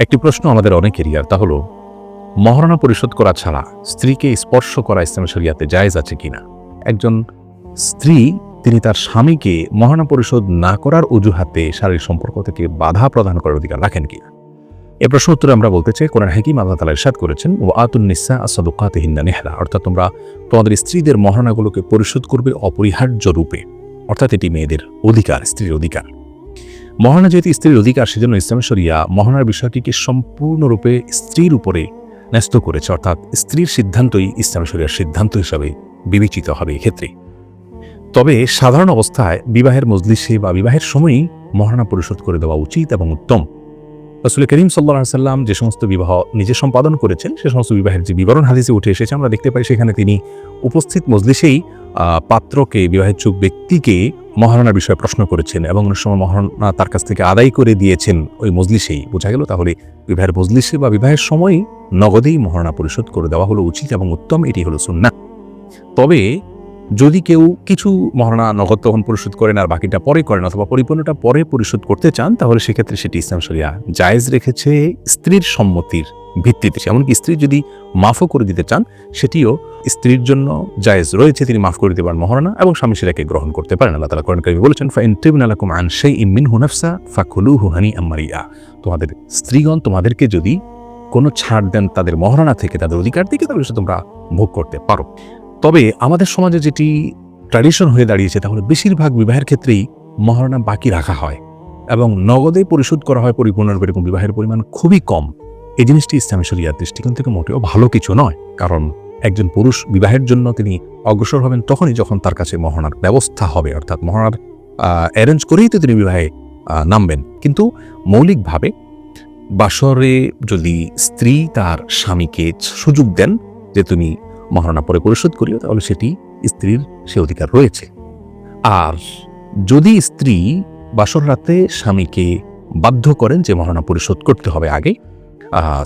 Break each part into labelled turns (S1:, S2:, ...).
S1: একটি প্রশ্ন আমাদের অনেকেরই, আর তা হলো, মহারণা পরিশোধ করা ছাড়া স্ত্রীকে স্পর্শ করা ইসলাম শরিয়াতে জায়েজ আছে কিনা? একজন স্ত্রী, তিনি তার স্বামীকে মহারণা পরিশোধ না করার অজুহাতে শারীরিক সম্পর্ক থেকে বাধা প্রদান করার অধিকার রাখেন কিনা? এ প্রশ্ন উত্তরে আমরা বলতে চাই, কোরআন হাকিম আল্লাহ তালা ইরশাদ করেছেন ও আতুন নিসা আসাদুকাতে হিন্দা নেহলা অর্থাৎ তোমরা তোমাদের স্ত্রীদের মহারণাগুলোকে পরিশোধ করবে অপরিহার্য রূপে। অর্থাৎ এটি মেয়েদের অধিকার, স্ত্রীর অধিকার। মহানা যেহেতু স্ত্রীর অধিকার সেজন্য ইসলাম শরিয়া মহানার বিষয়টিকে সম্পূর্ণরূপে স্ত্রীর উপরে ন্যস্ত করেছে, অর্থাৎ স্ত্রীর সিদ্ধান্তই ইসলাম সিদ্ধান্ত হিসাবে বিবেচিত হবে এক্ষেত্রে। তবে সাধারণ অবস্থায় বিবাহের মজলিসে বা বিবাহের সময়ই মহানা পরিশোধ করে দেওয়া উচিত এবং উত্তম। রসুল করিম সাল্লা সাল্লাম যে সমস্ত বিবাহ নিজে সম্পাদন করেছেন, সে সমস্ত বিবাহের যে বিবরণ হাদিসে উঠে এসেছে, আমরা দেখতে পাই সেখানে তিনি উপস্থিত মজলিসেই পাত্রকে বিবাহেচ্ছুক ব্যক্তিকে মহারণার বিষয়ে প্রশ্ন করেছেন এবং অনেক সময় মহারণা তার কাছ থেকে আদায় করে দিয়েছেন ওই মজলিসেই। বোঝা গেল তাহলে বিবাহের মজলিসে বা বিবাহের সময়ই নগদেই মহারণা পরিশোধ করে দেওয়া হলো উচিত এবং উত্তম, এটি হলো সুন্না তবে যদি কেউ কিছু মহারণা নগদ তখন পরিশোধ করেন আর বাকিটা পরে করেন অথবা পরিপূর্ণটা পরে পরিশোধ করতে চান, তাহলে সেক্ষেত্রে সেটি ইসলাম শরিয়া জায়েজ রেখেছে স্ত্রীর সম্মতির ভিত্তিতে। এমনকি স্ত্রী যদি মাফও করে দিতে চান, সেটিও স্ত্রীর জন্য জায়েজ রয়েছে, তিনি মাফ করে দিতে পারেন মহারণা এবং স্বামী সেটাকে গ্রহণ করতে পারেন। আল্লাহ তালা করেন কাবি বলেছেন ফাইন টিবন আলাকুম আন সেই ইমিন হুনাফসা ফাকুলু হুহানি আম্মারিয়া তোমাদের স্ত্রীগণ তোমাদেরকে যদি কোনো ছাড় দেন তাদের মহারণা থেকে, তাদের অধিকার থেকে, তাহলে তোমরা ভোগ করতে পারো। তবে আমাদের সমাজে যেটি ট্র্যাডিশন হয়ে দাঁড়িয়েছে তাহলে বেশিরভাগ বিবাহের ক্ষেত্রেই মহারণা বাকি রাখা হয় এবং নগদে পরিশোধ করা হয় পরিপূর্ণরূপে, এরকম বিবাহের পরিমাণ খুবই কম। এই জিনিসটি ইসলামী শরিয়ার দৃষ্টিকোণ থেকে মোটেও ভালো কিছু নয়, কারণ একজন পুরুষ বিবাহের জন্য তিনি অগ্রসর হবেন তখনই যখন তার কাছে মহারণার ব্যবস্থা হবে, অর্থাৎ মহারণার অ্যারেঞ্জ করেই তো তিনি বিবাহে নামবেন। কিন্তু মৌলিকভাবে বাসরে যদি স্ত্রী তার স্বামীকে সুযোগ দেন যে তুমি মহারণা পরে পরিশোধ করিও, তাহলে সেটি স্ত্রীর সে অধিকার রয়েছে। আর যদি স্ত্রী বাসর রাতে স্বামীকে বাধ্য করেন যে মহারণা পরিশোধ করতে হবে আগে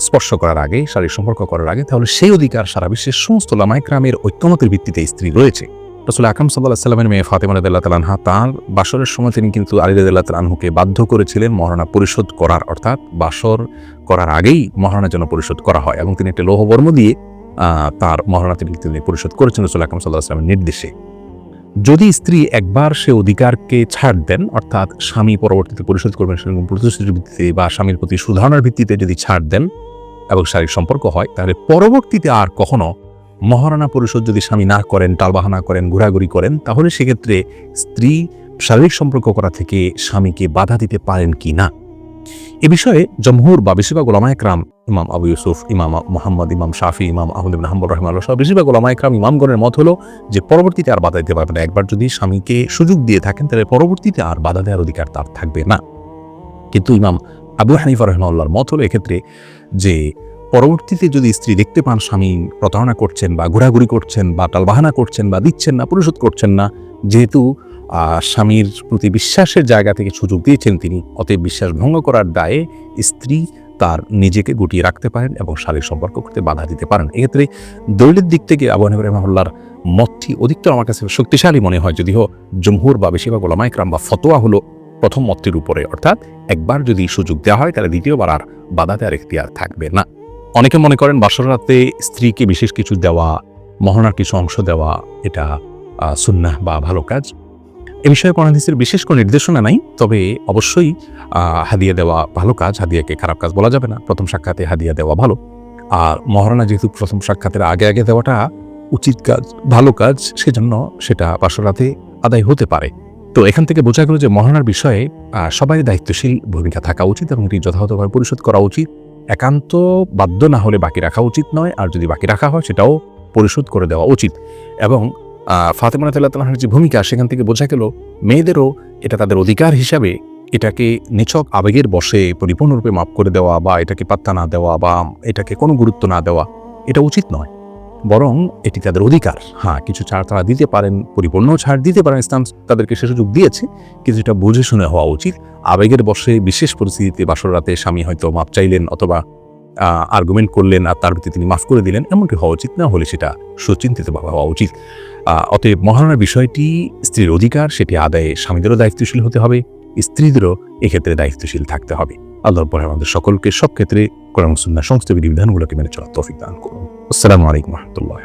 S1: স্পর্শ করার আগে, শারীরিক সম্পর্ক করার আগে, তাহলে সেই অধিকার সারা বিশ্বের সমস্ত লামাইক্রামের ঐক্যমতের ভিত্তিতে স্ত্রী রয়েছে। রসুল আকরম সাল্লাহ সাল্লামের মেয়ে ফাতেমা রাদিল্লাহ তালানহা তাঁর বাসরের সময় তিনি কিন্তু আলী তালানহুকে বাধ্য করেছিলেন মহারণা পরিশোধ করার, অর্থাৎ বাসর করার আগেই মহারণা জন্য পরিশোধ করা হয় এবং তিনি একটা লৌহবর্ম দিয়ে তার মহারণা তিনি তিনি পরিশোধ করেছেন, রসুল আকরম সাল্লাহ আসলামের নির্দেশে। যদি স্ত্রী একবার সে অধিকারকে ছাড় দেন, অর্থাৎ স্বামী পরবর্তীতে পরিশোধ করবেন সেরকম প্রতিশ্রুতির ভিত্তিতে বা স্বামীর প্রতি সুধারণার ভিত্তিতে যদি ছাড় দেন এবং শারীরিক সম্পর্ক হয়, তাহলে পরবর্তীতে আর কখনো মহারণা পরিশোধ যদি স্বামী না করেন, টালবাহানা করেন, ঘোরাঘুরি করেন, তাহলে সেক্ষেত্রে স্ত্রী শারীরিক সম্পর্ক করা থেকে স্বামীকে বাধা দিতে পারেন কি না? এ বিষয়ে জমহুর বা বেশিরভাগ ওলামা একরাম, ইমাম আবু ইউসুফ, ইমাম মোহাম্মদ, ইমাম শাফি, ইমাম আহমদ ইবিন হাম্বুর রহমান সহ বেশিরভাগ একরাম ইমামগণের মত হলো যে পরবর্তীতে আর বাধা দিতে পারবে না। একবার যদি স্বামীকে সুযোগ দিয়ে থাকেন, তাহলে পরবর্তীতে আর বাধা দেওয়ার অধিকার তার থাকবে না। কিন্তু ইমাম আবু হানিফা রহমাল্লাহর মত হলো এক্ষেত্রে যে পরবর্তীতে যদি স্ত্রী দেখতে পান স্বামী প্রতারণা করছেন বা ঘোরাঘুরি করছেন বা টালবাহানা করছেন বা দিচ্ছেন না পরিশোধ করছেন না, যেহেতু স্বামীর প্রতি বিশ্বাসের জায়গা থেকে সুযোগ দিয়েছেন তিনি। অতএব বিশ্বাস ভঙ্গ করার দায়ে স্ত্রী তার নিজেকে গুটিয়ে রাখতে পারেন এবং শারীরিক সম্পর্ক করতে বাধা দিতে পারেন। এক্ষেত্রে দৈলের দিক থেকে আবু হানিফা রহমাল্লাহর মতটি অধিকতর আমার কাছে শক্তিশালী মনে হয়। যদিও জমহুর বা বেশিরভাগ ওলামাইকরাম বা ফতোয়া হলো প্রথম মতটির উপরে। অর্থাৎ একবার যদি সুযোগ দেওয়া হয়, তাহলে দ্বিতীয়বার আর বাধা দেওয়ার এখতিয়ার থাকবে না। অনেকে মনে করেন বাসর রাতে স্ত্রীকে বিশেষ কিছু দেওয়া, মহনার কিছু অংশ দেওয়া, এটা সুন্নাহ বা ভালো কাজ। এ বিষয়ে কোরআন বিশেষ কোনো নির্দেশনা নাই তবে অবশ্যই হাদিয়া দেওয়া ভালো কাজ হাদিয়াকে খারাপ কাজ বলা যাবে না। প্রথম সাক্ষাতে হাদিয়া দেওয়া ভালো। আর মহারণা যেহেতু প্রথম সাক্ষাতের আগে আগে দেওয়াটা উচিত কাজ ভালো কাজ সেজন্য সেটা বাসরাতে আদায় হতে পারে। তো এখান থেকে বোঝা গেল যে মহারণার বিষয়ে আহ, সবারই দায়িত্বশীল ভূমিকা থাকা উচিত এবং এটি যথাযথভাবে পরিশোধ করা উচিত। একান্ত বাধ্য না হলে বাকি রাখা উচিত নয় আর যদি বাকি রাখা হয় সেটাও পরিশোধ করে দেওয়া উচিত। এবং ফাতেমা তাল্লাহার যে ভূমিকা, সেখান থেকে বোঝা গেল মেয়েদেরও এটা তাদের অধিকার হিসাবে এটাকে নিছক আবেগের বসে পরিপূর্ণরূপে মাফ করে দেওয়া বা এটাকে পাত্তা না দেওয়া বা এটাকে কোনো গুরুত্ব না দেওয়া, এটা উচিত নয়। বরং এটি তাদের অধিকার। হ্যাঁ কিছু ছাড় তারা দিতে পারেন, পরিপূর্ণ ছাড় দিতে পারেন, ইসলাম তাদেরকে সে সুযোগ দিয়েছে। কিন্তু এটা বুঝে শুনে হওয়া উচিত। আবেগের বসে বিশেষ পরিস্থিতিতে বাসর রাতে স্বামী হয়তো মাপ চাইলেন অথবা আর্গুমেন্ট করলেন আর তার ভিত্তিতে তিনি মাফ করে দিলেন, এমনটি হওয়া উচিত না, হলে সেটা সুচিন্তিতভাবে হওয়া উচিত। অতএব মহারণার বিষয়টি স্ত্রীর অধিকার, সেটি আদায়ে স্বামীদেরও দায়িত্বশীল হতে হবে, স্ত্রীদেরও এক্ষেত্রে দায়িত্বশীল থাকতে হবে। আল্লাহর পরে আমাদের সকলকে সব ক্ষেত্রে কোরআন সংস্থা বিধিবিধানগুলোকে মেনে চলার তৌফিক দান করুন। আসসালামু আলাইকুম রহমতুল্লাহ